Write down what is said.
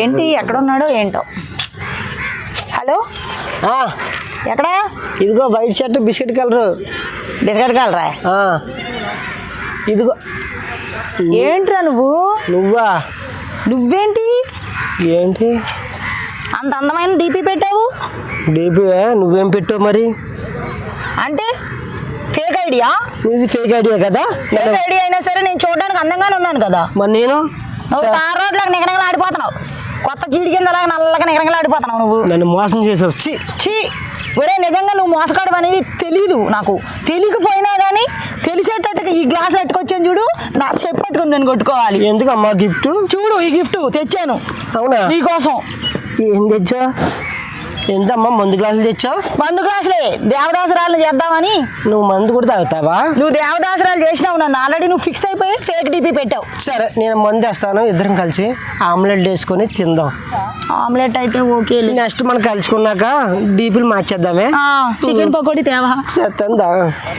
ఏంటి ఎక్కడ ఉన్నాడో ఏంటో? హలో? ఎక్కడా? ఇదిగో white shirt biscuit colour. Biscuit కాలరా? ఇదిగో. ఏంట్రా నువ్వు? నువ్వా? నువ్వేంటి? ఏంటి? అంత అందమైన డీపీ పెట్టావు? డీపీ నువ్వేం పెట్టావు మరి? అంటే ఫేక్ ఐడియా? ఇది ఫేక్ ఐడియా కదా? ఫేక్ ఐడియా అయినా సరే నేను చూడడానికి అందంగానే ఉన్నాను కదా. మరి నేను? నువ్వు తార్ రోడ్లకు నిగనగలు ఆడిపోతున్నావు. కొత్త చీడి కింద అలాగా నల్లగా నిగనగలు ఆడిపోతున్నావు నువ్వు. నన్ను మోసం చేసావు. చి ఛీ! ఒరే నిజంగా నువ్వు మోసగాడు అనేది తెలియదు నాకు. తెలియకపోయినా కానీ తెలిసేటట్టుగా ఈ గ్లాస్ పట్టుకొచ్చాను చూడు. నా స్టెప్ పట్టుకుని నేను కొట్టుకోవాలి. ఎందుకు అమ్మా గిఫ్ట్? చూడు ఈ గిఫ్ట్ తెచ్చాను. అవునా? నీకోసం. ఏం తెచ్చా? ఎంతమ్మా మందు గ్లాసులు తెచ్చావు? మందు గ్లాసులే. దేవదాసురాలు చేద్దామని. నువ్వు మందు కూడా తాగుతావా? నువ్వు దేవదాసురాలు చేసినావు నన్ను. ఆల్రెడీ నువ్వు ఫిక్స్ అయిపోయి ఫేక్ డీపీ పెట్టావు. సరే నేను మందు తెస్తాను ఇద్దరం కలిసి ఆమ్లెట్ వేసుకొని తిందాం. ఆమ్లెట్ అయితే ఓకే నెక్స్ట్ మనం కలుసుకున్నాక డీపీలు మార్చేద్దామే. చికెన్ పకోడీ తేవా? చేద్దా